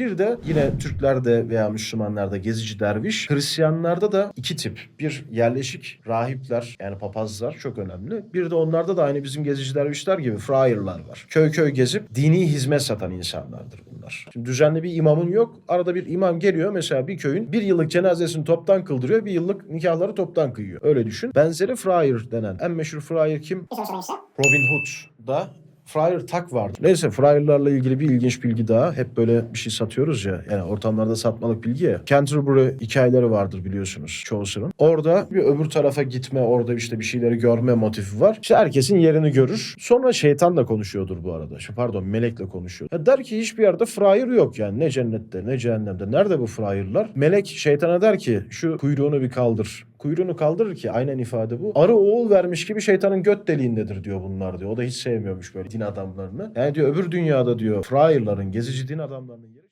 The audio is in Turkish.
Bir de yine Türklerde veya Müslümanlarda gezici derviş. Hristiyanlarda da iki tip. Bir yerleşik rahipler yani papazlar çok önemli. Bir de onlarda da aynı bizim gezici dervişler gibi friarlar var. Köy köy gezip dini hizmet satan insanlardır bunlar. Şimdi düzenli bir imamın yok. Arada bir imam geliyor mesela bir köyün bir yıllık cenazesini toptan kıldırıyor. Bir yıllık nikahları toptan kıyıyor. Öyle düşün. Benzeri friar denen en meşhur friar kim? Robin Hood da Friar Tak vardı. Neyse Friar'larla ilgili bir ilginç bilgi daha. Hep böyle bir şey satıyoruz ya. Yani ortamlarda satmalık bilgi ya. Canterbury hikayeleri vardır biliyorsunuz Chaucer'ın. Orada bir öbür tarafa gitme, orada işte bir şeyleri görme motifi var. İşte herkesin yerini görür. Sonra şeytanla konuşuyordur bu arada. Şu pardon melekle konuşuyor. Ya der ki hiçbir yerde Friar yok yani. Ne cennette ne cehennemde. Nerede bu Friar'lar? Melek şeytana der ki şu kuyruğunu bir kaldır. Kuyruğunu kaldırır ki aynen ifade bu. Arı oğul vermiş gibi şeytanın göt deliğindedir diyor bunlar diyor. O da hiç sevmiyormuş böyle din adamlarını. Yani diyor öbür dünyada diyor Friar'ların, gezici din adamlarının